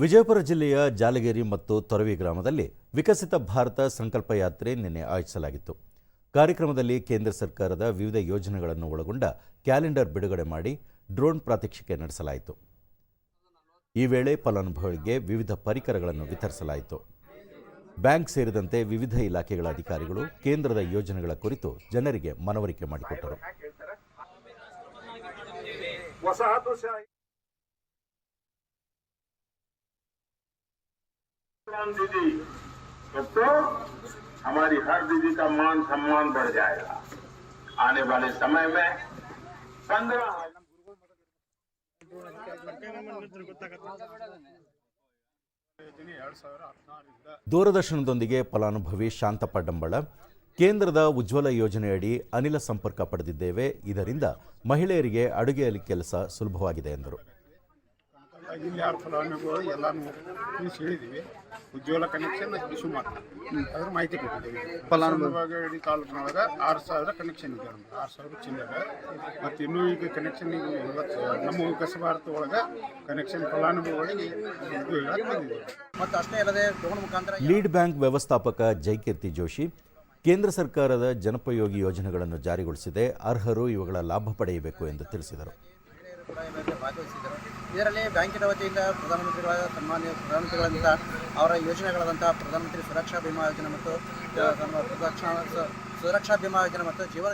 ವಿಜಯಪುರ ಜಿಲ್ಲೆಯ ಜಾಲಗೇರಿ ಮತ್ತು ತೊರವಿ ಗ್ರಾಮದಲ್ಲಿ ವಿಕಸಿತ ಭಾರತ ಸಂಕಲ್ಪ ಯಾತ್ರೆ ನಿನ್ನೆ ಆಯೋಜಿಸಲಾಗಿತ್ತು. ಕಾರ್ಯಕ್ರಮದಲ್ಲಿ ಕೇಂದ್ರ ಸರ್ಕಾರದ ವಿವಿಧ ಯೋಜನೆಗಳನ್ನು ಒಳಗೊಂಡ ಕ್ಯಾಲೆಂಡರ್ ಬಿಡುಗಡೆ ಮಾಡಿ ಡ್ರೋನ್ ಪ್ರಾತ್ಯಕ್ಷಿಕೆ ನಡೆಸಲಾಯಿತು. ಈ ವೇಳೆ ಫಲಾನುಭವಿಗಳಿಗೆ ವಿವಿಧ ಪರಿಕರಗಳನ್ನು ವಿತರಿಸಲಾಯಿತು. ಬ್ಯಾಂಕ್ ಸೇರಿದಂತೆ ವಿವಿಧ ಇಲಾಖೆಗಳ ಅಧಿಕಾರಿಗಳು ಕೇಂದ್ರದ ಯೋಜನೆಗಳ ಕುರಿತು ಜನರಿಗೆ ಮನವರಿಕೆ ಮಾಡಿಕೊಟ್ಟರು. राम दीदी तब तो हमारी हर दीदी का मान सम्मान बढ़ जाएगा आने वाले समय में पंद्रह ದೂರದರ್ಶನದೊಂದಿಗೆ ಫಲಾನುಭವಿ ಶಾಂತಪ್ಪ ಡಂಬಳ ಕೇಂದ್ರದ ಉಜ್ವಲ ಯೋಜನೆಯಡಿ ಅನಿಲ ಸಂಪರ್ಕ ಪಡೆದಿದ್ದೇವೆ ಇದರಿಂದ ಮಹಿಳೆಯರಿಗೆ ಅಡುಗೆಯಲ್ಲಿ ಕೆಲಸ ಸುಲಭವಾಗಿದೆ ಎಂದರು ಫಲಾನುಭವಿಗಳು ಉಜ್ವಲ ಕನೆಕ್ಷನ್ ಇಶ್ಯೂ ಮಾತ್ರ. ಅದ್ರ ಮಾಹಿತಿ ಕೊಟ್ಟಿದ್ದೀವಿ. ಫಲಾನುಭವಿ ತಾಲೂಕಿನೊಳಗ ಆರು ಸಾವಿರ ಕನೆಕ್ಷನ್ ಇದೆ ನಮ್ಗೆ ಆರು ಸಾವಿರ ಚಿನ್ನದ ಮತ್ತು ಇನ್ನೂ ಈಗ ಕನೆಕ್ಷನ್ ಈಗ ನಮ್ಮ ವಿಕಾಸ ಭಾರತ ಒಳಗೆ ಕನೆಕ್ಷನ್ ಫಲಾನುಭವಿಗಳಿಗೆ ಮತ್ತೆ ಅಷ್ಟೇ ಅಲ್ಲದೆ ಮುಖಾಂತರ ಲೀಡ್ ಬ್ಯಾಂಕ್ ವ್ಯವಸ್ಥಾಪಕ ಜೈಕೀರ್ತಿ ಜೋಶಿ ಕೇಂದ್ರ ಸರ್ಕಾರದ ಜನಪಯೋಗಿ ಯೋಜನೆಗಳನ್ನು ಜಾರಿಗೊಳಿಸಿದೆ. ಅರ್ಹರು ಇವುಗಳ ಲಾಭ ಪಡೆಯಬೇಕು ಎಂದು ತಿಳಿಸಿದರು. ಇದರಲ್ಲಿ ಬ್ಯಾಂಕಿನ ವತಿಯಿಂದ ಪ್ರಧಾನಮಂತ್ರಿಗಳ ಸನ್ಮಾನ್ಯ ಪ್ರಧಾನಮಂತ್ರಿಗಳಂಥ ಅವರ ಯೋಜನೆಗಳಾದಂಥ ಪ್ರಧಾನಮಂತ್ರಿ ಸುರಕ್ಷಾ ಬಿಮಾ ಯೋಜನೆ ಮತ್ತು ಸುರಕ್ಷಾ ಸುರಕ್ಷಾ ಬಿಮಾ ಯೋಜನೆ ಮತ್ತು ಜೀವನ